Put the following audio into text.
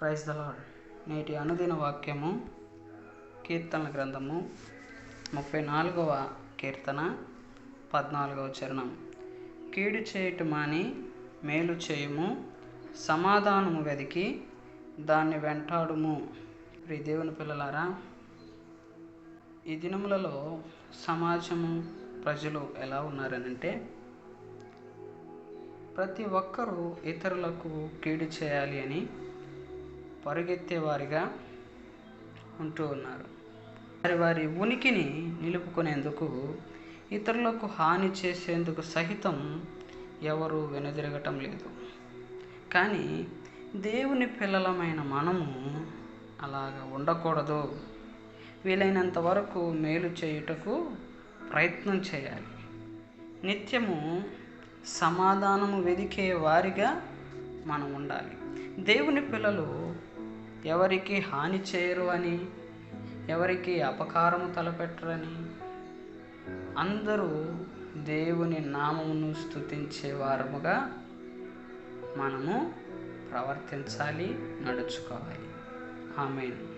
Praise the lord నేటి అనుదిన వాక్యము కీర్తనల గ్రంథము ముప్పై నాలుగవ కీర్తన పద్నాలుగవ చరణం. కీడు చేయటం మాని మేలు చేయుము సమాధానము వెదికి దాన్ని వెంటాడుము. ప్రి దేవుని పిల్లలారా ఈ దినములలో సమాజము ప్రజలు ఎలా ఉన్నారనంటే ప్రతి ఒక్కరూ ఇతరులకు కీడు చేయాలి అని పరుగెత్తేవారిగా ఉంటూ ఉన్నారు. వారి వారి ఉనికిని నిలుపుకునేందుకు ఇతరులకు హాని చేసేందుకు సహితం ఎవరు వెనుదిరగటం లేదు. కానీ దేవుని పిల్లలమైన మనము అలాగ ఉండకూడదు. వీలైనంత వరకు మేలు చేయుటకు ప్రయత్నం చేయాలి. నిత్యము సమాధానము వెదికే వారిగా మనం ఉండాలి. దేవుని పిల్లలు ఎవరికి హాని చేయరు అని ఎవరికి అపకారము తలపెట్టరని. అందరూ దేవుని నామమును స్తుతించే వారముగా మనము ప్రవర్తించాలి నడుచుకోవాలి. ఆమెను.